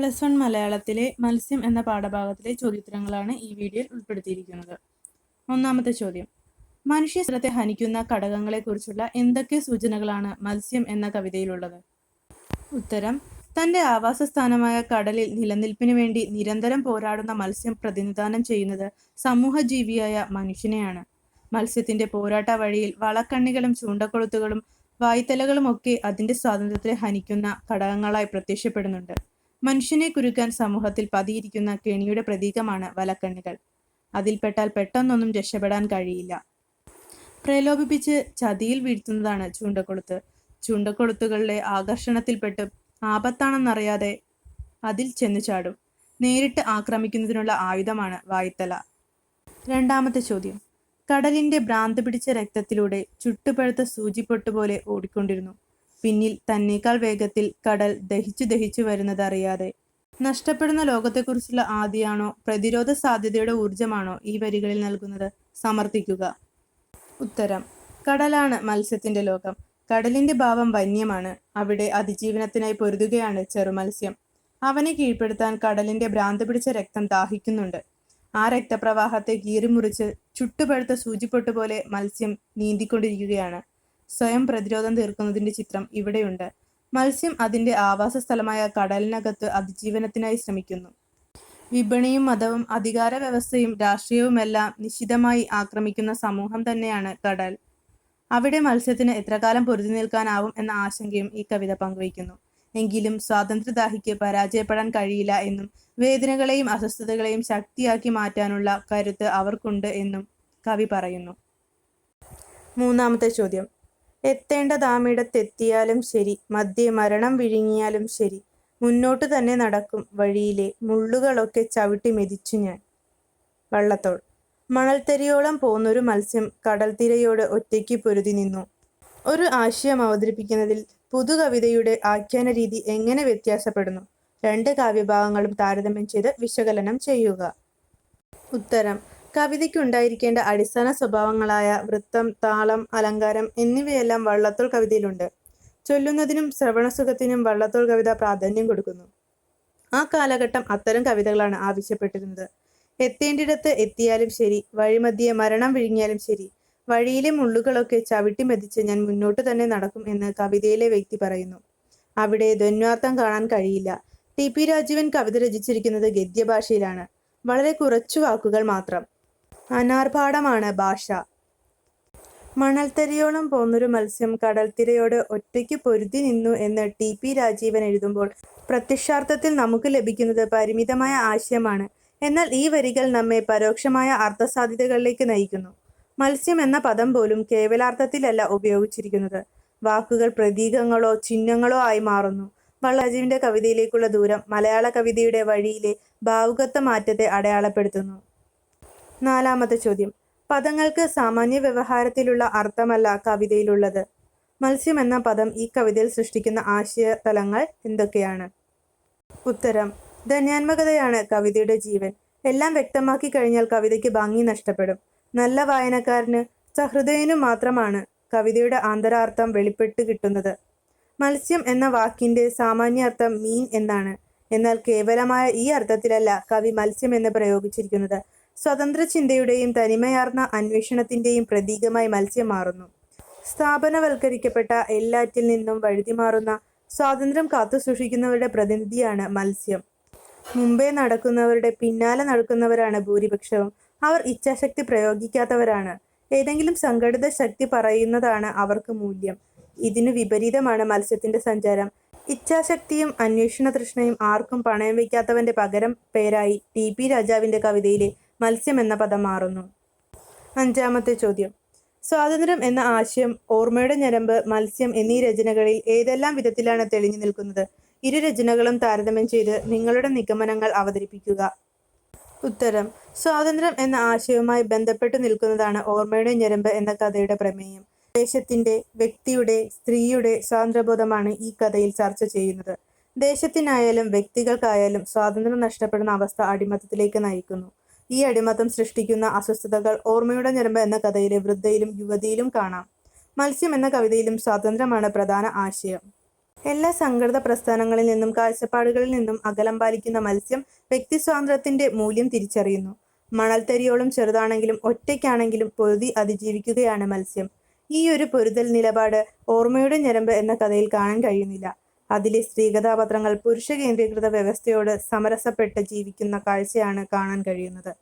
Plus one മലയാളത്തിലെ മത്സ്യം എന്ന പാഠഭാഗത്തിലെ ചോദ്യോത്തരങ്ങളാണ് ഈ വീഡിയോയിൽ ഉൾപ്പെടുത്തിയിരിക്കുന്നത്. ഒന്നാമത്തെ ചോദ്യം. മനുഷ്യ സ്ഥലത്തെ ഹനിക്കുന്ന ഘടകങ്ങളെക്കുറിച്ചുള്ള എന്തൊക്കെ സൂചനകളാണ് മത്സ്യം എന്ന കവിതയിലുള്ളത്? ഉത്തരം. തന്റെ ആവാസ സ്ഥാനമായ കടലിൽ നിലനിൽപ്പിന് വേണ്ടി നിരന്തരം പോരാടുന്ന മത്സ്യം പ്രതിനിധാനം ചെയ്യുന്നത് സമൂഹജീവിയായ മനുഷ്യനെയാണ്. മത്സ്യത്തിന്റെ പോരാട്ട വഴിയിൽ വളക്കണ്ണികളും ചൂണ്ടക്കൊളുത്തുകളും വായ്ത്തലകളും ഒക്കെ അതിന്റെ സ്വാതന്ത്ര്യത്തെ ഹനിക്കുന്ന ഘടകങ്ങളായി പ്രത്യക്ഷപ്പെടുന്നുണ്ട്. മനുഷ്യനെ കുരുക്കാൻ സമൂഹത്തിൽ പതിയിരിക്കുന്ന കെണിയുടെ പ്രതീകമാണ് വലക്കണ്ണികൾ. അതിൽപ്പെട്ടാൽ പെട്ടെന്നൊന്നും രക്ഷപ്പെടാൻ കഴിയില്ല. പ്രലോഭിപ്പിച്ച് ചതിയിൽ വീഴ്ത്തുന്നതാണ് ചൂണ്ടക്കൊളുത്ത്. ചൂണ്ടക്കൊളുത്തുകളുടെ ആകർഷണത്തിൽപ്പെട്ട് ആപത്താണെന്നറിയാതെ അതിൽ ചെന്നു ചാടും. നേരിട്ട് ആക്രമിക്കുന്നതിനുള്ള ആയുധമാണ് വായ്ത്തല. രണ്ടാമത്തെ ചോദ്യം. കടലിന്റെ ഭ്രാന്ത് പിടിച്ച രക്തത്തിലൂടെ ചുട്ടുപഴുത്ത സൂചിപ്പൊട്ടുപോലെ ഓടിക്കൊണ്ടിരുന്നു. പിന്നിൽ തന്നേക്കാൾ വേഗത്തിൽ കടൽ ദഹിച്ചു ദഹിച്ചു വരുന്നതറിയാതെ. നഷ്ടപ്പെടുന്ന ലോകത്തെക്കുറിച്ചുള്ള ആദിയാണോ പ്രതിരോധ സാധ്യതയുടെ ഊർജമാണോ ഈ വരികളിൽ നൽകുന്നത്? സമർത്ഥിക്കുക. ഉത്തരം. കടലാണ് മത്സ്യത്തിന്റെ ലോകം. കടലിന്റെ ഭാവം വന്യമാണ്. അവിടെ അതിജീവനത്തിനായി പൊരുതുകയാണ് ചെറുമത്സ്യം അവനെ കീഴ്പ്പെടുത്താൻ കടലിന്റെ ഭ്രാന്ത് പിടിച്ച രക്തം ദാഹിക്കുന്നുണ്ട്. ആ രക്തപ്രവാഹത്തെ കീറിമുറിച്ച് ചുട്ടുപഴുത്ത സൂചിപ്പൊട്ട് പോലെ മത്സ്യം നീന്തിക്കൊണ്ടിരിക്കുകയാണ്. സ്വയം പ്രതിരോധം തീർക്കുന്നതിന്റെ ചിത്രം ഇവിടെയുണ്ട്. മത്സ്യം അതിന്റെ ആവാസ സ്ഥലമായ കടലിനകത്ത് അതിജീവനത്തിനായി ശ്രമിക്കുന്നു. വിപണിയും മതവും അധികാര വ്യവസ്ഥയും രാഷ്ട്രീയവുമെല്ലാം നിശിതമായി ആക്രമിക്കുന്ന സമൂഹം തന്നെയാണ് കടൽ. അവിടെ മത്സ്യത്തിന് എത്രകാലം പൊരുതി നിൽക്കാനാവും എന്ന ആശങ്കയും ഈ കവിത പങ്കുവയ്ക്കുന്നു. എങ്കിലും സ്വാതന്ത്ര്യദാഹിക്ക് പരാജയപ്പെടാൻ കഴിയില്ല എന്നും വേദനകളെയും അസ്വസ്ഥതകളെയും ശക്തിയാക്കി മാറ്റാനുള്ള കരുത്ത് അവർക്കുണ്ട് എന്നും കവി പറയുന്നു. മൂന്നാമത്തെ ചോദ്യം. എത്തേണ്ട ദാമിടത്തെത്തിയാലും ശരി. മധ്യേ മരണം വിഴുങ്ങിയാലും ശരി. മുന്നോട്ട് തന്നെ നടക്കും വഴിയിലെ മുള്ളുകളൊക്കെ ചവിട്ടി മെതിച്ചു ഞാൻ. വള്ളത്തോൾ. മണൽത്തരിയോളം പോന്നൊരു മത്സ്യം കടൽത്തിരയോട് ഒറ്റയ്ക്ക് പൊരുതി നിന്നു. ഒരു ആശയം അവതരിപ്പിക്കുന്നതിൽ പുതുകവിതയുടെ ആഖ്യാന രീതി എങ്ങനെ വ്യത്യാസപ്പെടുന്നു? രണ്ട് കാവ്യഭാഗങ്ങളും താരതമ്യം ചെയ്ത് വിശകലനം ചെയ്യുക. ഉത്തരം. കവിതയ്ക്കുണ്ടായിരിക്കേണ്ട അടിസ്ഥാന സ്വഭാവങ്ങളായ വൃത്തം താളം അലങ്കാരം എന്നിവയെല്ലാം വള്ളത്തോൾ കവിതയിലുണ്ട്. ചൊല്ലുന്നതിനും ശ്രവണസുഖത്തിനും വള്ളത്തോൾ കവിത പ്രാധാന്യം കൊടുക്കുന്നു. ആ കാലഘട്ടം അത്തരം കവിതകളാണ് ആവശ്യപ്പെട്ടിരുന്നത്. എത്തേണ്ടിടത്ത് എത്തിയാലും ശരി വഴിമധ്യേ മരണം വിഴുങ്ങിയാലും ശരി വഴിയിലെ മുള്ളുകളൊക്കെ ചവിട്ടി മെതിച്ച് ഞാൻ മുന്നോട്ട് തന്നെ നടക്കും എന്ന് കവിതയിലെ വ്യക്തി പറയുന്നു. അവിടെ ധന്വാർത്ഥം കാണാൻ കഴിയില്ല. ടി. പി. രാജീവൻ കവിത രചിച്ചിരിക്കുന്നത് ഗദ്യഭാഷയിലാണ്. വളരെ കുറച്ചു വാക്കുകൾ മാത്രം. അനാർഭാടമാണ് ഭാഷ. മണൽത്തരിയോളം പോന്നൊരു മത്സ്യം കടൽത്തിരയോട് ഒറ്റയ്ക്ക് പൊരുതി നിന്നു എന്ന് ടി. പി. രാജീവൻ എഴുതുമ്പോൾ പ്രത്യക്ഷാർത്ഥത്തിൽ നമുക്ക് ലഭിക്കുന്നത് പരിമിതമായ ആശയമാണ്. എന്നാൽ ഈ വരികൾ നമ്മെ പരോക്ഷമായ അർത്ഥസാധ്യതകളിലേക്ക് നയിക്കുന്നു. മത്സ്യം എന്ന പദം പോലും കേവലാർത്ഥത്തിലല്ല ഉപയോഗിച്ചിരിക്കുന്നത്. വാക്കുകൾ പ്രതീകങ്ങളോ ചിഹ്നങ്ങളോ ആയി മാറുന്നു. വള്ളരാജീവിന്റെ കവിതയിലേക്കുള്ള ദൂരം മലയാള കവിതയുടെ വഴിയിലെ ഭാവുകത്വ മാറ്റത്തെ അടയാളപ്പെടുത്തുന്നു. നാലാമത്തെ ചോദ്യം. പദങ്ങൾക്ക് സാമാന്യ വ്യവഹാരത്തിലുള്ള അർത്ഥമല്ല കവിതയിലുള്ളത്. മത്സ്യം എന്ന പദം ഈ കവിതയിൽ സൃഷ്ടിക്കുന്ന ആശയ തലങ്ങൾ എന്തൊക്കെയാണ്? ഉത്തരം. ധന്യാത്മകതയാണ് കവിതയുടെ ജീവൻ. എല്ലാം വ്യക്തമാക്കി കഴിഞ്ഞാൽ കവിതയ്ക്ക് ഭംഗി നഷ്ടപ്പെടും. നല്ല വായനക്കാരന് സഹൃദയനു മാത്രമാണ് കവിതയുടെ ആന്തരാർത്ഥം വെളിപ്പെട്ട് കിട്ടുന്നത്. മത്സ്യം എന്ന വാക്കിന്റെ സാമാന്യാർത്ഥം മീൻ എന്നാണ്. എന്നാൽ കേവലമായ ഈ അർത്ഥത്തിലല്ല കവി മത്സ്യം എന്ന് പ്രയോഗിച്ചിരിക്കുന്നത്. സ്വതന്ത്ര ചിന്തയുടെയും തനിമയാർന്ന അന്വേഷണത്തിന്റെയും പ്രതീകമായി മത്സ്യം മാറുന്നു സ്ഥാപനവൽക്കരിക്കപ്പെട്ട എല്ലാറ്റിൽ നിന്നും വഴുതിമാറുന്ന സ്വാതന്ത്ര്യം കാത്തുസൂക്ഷിക്കുന്നവരുടെ പ്രതിനിധിയാണ് മത്സ്യം. മുമ്പേ നടക്കുന്നവരുടെ പിന്നാലെ നടക്കുന്നവരാണ് ഭൂരിപക്ഷവും. അവർ ഇച്ഛാശക്തി പ്രയോഗിക്കാത്തവരാണ്. ഏതെങ്കിലും സംഘടിത ശക്തി പറയുന്നതാണ് അവർക്ക് മൂല്യം. ഇതിനു വിപരീതമാണ് മത്സ്യത്തിന്റെ സഞ്ചാരം. ഇച്ഛാശക്തിയും അന്വേഷണ തൃഷ്ണയും ആർക്കും പണയം വയ്ക്കാത്തവന്റെ പകരം പേരായി ടി പി രാജാവിന്റെ കവിതയിലെ മത്സ്യം എന്ന പദം മാറുന്നു. അഞ്ചാമത്തെ ചോദ്യം. സ്വാതന്ത്ര്യം എന്ന ആശയം ഓർമ്മയുടെ ഞരമ്പ് മത്സ്യം എന്നീ രചനകളിൽ ഏതെല്ലാം വിധത്തിലാണ് തെളിഞ്ഞു നിൽക്കുന്നത്? ഇരു രചനകളും താരതമ്യം ചെയ്ത് നിങ്ങളുടെ നിഗമനങ്ങൾ അവതരിപ്പിക്കുക. ഉത്തരം. സ്വാതന്ത്ര്യം എന്ന ആശയവുമായി ബന്ധപ്പെട്ട് നിൽക്കുന്നതാണ് ഓർമ്മയുടെ ഞരമ്പ് എന്ന കഥയുടെ പ്രമേയം. ദേശത്തിന്റെ വ്യക്തിയുടെ സ്ത്രീയുടെ സ്വാതന്ത്ര്യബോധമാണ് ഈ കഥയിൽ ചർച്ച ചെയ്യുന്നത്. ദേശത്തിനായാലും വ്യക്തികൾക്കായാലും സ്വാതന്ത്ര്യം നഷ്ടപ്പെടുന്ന അവസ്ഥ അടിമത്തത്തിലേക്ക് നയിക്കുന്നു. ഈ അടിമത്തം സൃഷ്ടിക്കുന്ന അസ്വസ്ഥതകൾ ഓർമ്മയുടെ ഞരമ്പ് എന്ന കഥയിലെ വൃദ്ധയിലും യുവതിയിലും കാണാം. മത്സ്യം എന്ന കവിതയിലും സ്വാതന്ത്ര്യമാണ് പ്രധാന ആശയം. എല്ലാ സംഘടിത പ്രസ്ഥാനങ്ങളിൽ നിന്നും കാഴ്ചപ്പാടുകളിൽ നിന്നും അകലം പാലിക്കുന്ന മത്സ്യം വ്യക്തി സ്വാതന്ത്ര്യത്തിന്റെ മൂല്യം തിരിച്ചറിയുന്നു. മണൽത്തരിയോളം ചെറുതാണെങ്കിലും ഒറ്റയ്ക്കാണെങ്കിലും പൊരുതി അതിജീവിക്കുകയാണ് മത്സ്യം. ഈ ഒരു പൊരുതൽ നിലപാട് ഓർമ്മയുടെ ഞരമ്പ് എന്ന കഥയിൽ കാണാൻ കഴിയുന്നില്ല. അതിലെ സ്ത്രീ കഥാപാത്രങ്ങൾ പുരുഷ കേന്ദ്രീകൃത വ്യവസ്ഥയോട് സമരസപ്പെട്ട് ജീവിക്കുന്ന കാഴ്ചയാണ് കാണാൻ കഴിയുന്നത്.